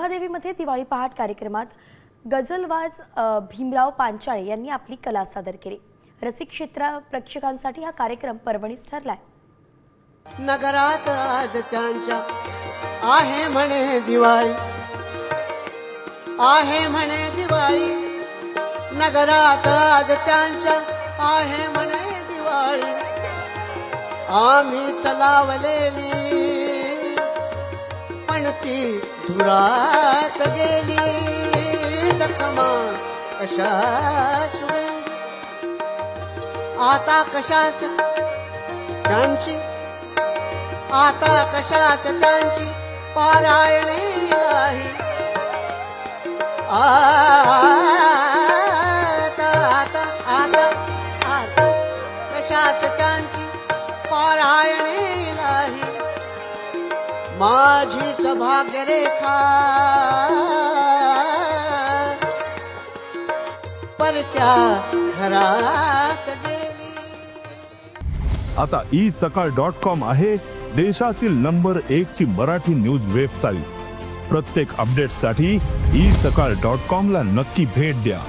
प्रभादेवीमध्ये दिवाळी पहाट कार्यक्रमात गझलवाज भीमराव पांचाळे यांनी आपली कला सादर केली. रसिक क्षेत्र प्रेक्षकांसाठी हा कार्यक्रम पर्वणीच ठरलाय. नगरात आज त्यांच्या आहे म्हणे दिवाळी. आहे म्हणे दिवाळी. नगरात आज त्यांच्या आहे म्हणे दिवाळी. आम्ही चलावलेली पण ती धुरात गेली जखमा कशा आता कशास त्यांची? आता कशास त्यांची पारायणे नाही? आता आता आता आता कशास माझीच भाग्यरेखा परत्या घरात गेली. आता ई सकाळ डॉट कॉम आहे देशातील नंबर एक ची मराठी न्यूज वेबसाईट. प्रत्येक अपडेटसाठी ई सकाळ डॉट कॉम ला नक्की भेट द्या.